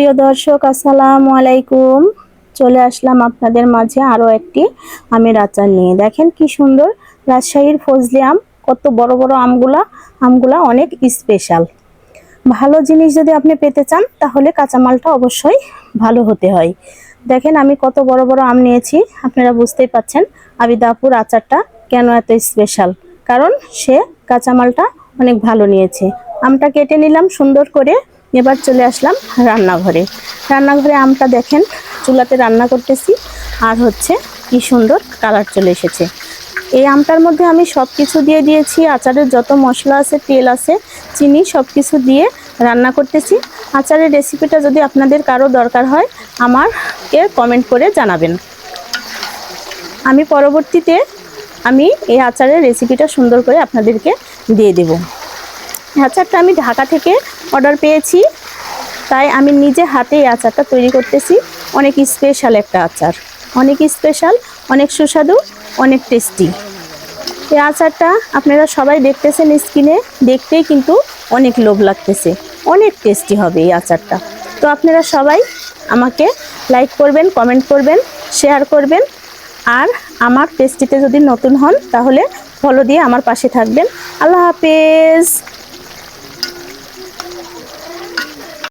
প্রিয় দর্শক, আসসালামু আলাইকুম। চলে আসলাম আপনাদের মাঝে আরও একটি আমের আচার নিয়ে। দেখেন কি সুন্দর রাজশাহীর ফজলি আম, কত বড় বড় আমগুলা আমগুলা অনেক স্পেশাল ভালো জিনিস যদি আপনি পেতে চান, তাহলে কাঁচামালটা অবশ্যই ভালো হতে হয়। দেখেন আমি কত বড় বড় আম নিয়েছি, আপনারা বুঝতেই পাচ্ছেন আবিদাপুর আচারটা কেন এত স্পেশাল কারণ সে কাঁচামালটা অনেক ভালো নিয়েছে। আমটা কেটে নিলাম সুন্দর করে। এবার চলে আসলাম রান্নাঘরে। রান্নাঘরে আমটা দেখেন, চুলাতে রান্না করতেছি। আর হচ্ছে কি সুন্দর কালার চলে এসেছে। এই আমটার মধ্যে আমি সব কিছু দিয়ে দিয়েছি। আচারের যত মশলা আছে, তেল আছে, চিনি সব কিছু দিয়ে রান্না করতেছি। আচারের রেসিপিটা যদি আপনাদের কারও দরকার হয়, আমাকে কমেন্ট করে জানাবেন। আমি পরবর্তীতে আমি এই আচারের রেসিপিটা সুন্দর করে আপনাদেরকে দিয়ে দেব। আচারটা আমি ঢাকা থেকে অর্ডার পেয়েছি। তাই আমি নিজে হাতেই আচারটা তৈরি করতেছি। অনেক স্পেশাল একটা আচার। অনেক স্পেশাল অনেক সুস্বাদু, অনেক টেস্টি এই আচারটা আপনারা সবাই দেখতেছেন স্কিনে দেখতেই কিন্তু অনেক লোভ লাগতেছে। অনেক টেস্টি হবে এই আচারটা। তো আপনারা সবাই আমাকে লাইক করবেন কমেন্ট করবেন শেয়ার করবেন। আর আমার টেস্টিতে যদি নতুন হন, তাহলে ফলো দিয়ে আমার পাশে থাকবেন। আল্লাহ হাফেজ। Thank you.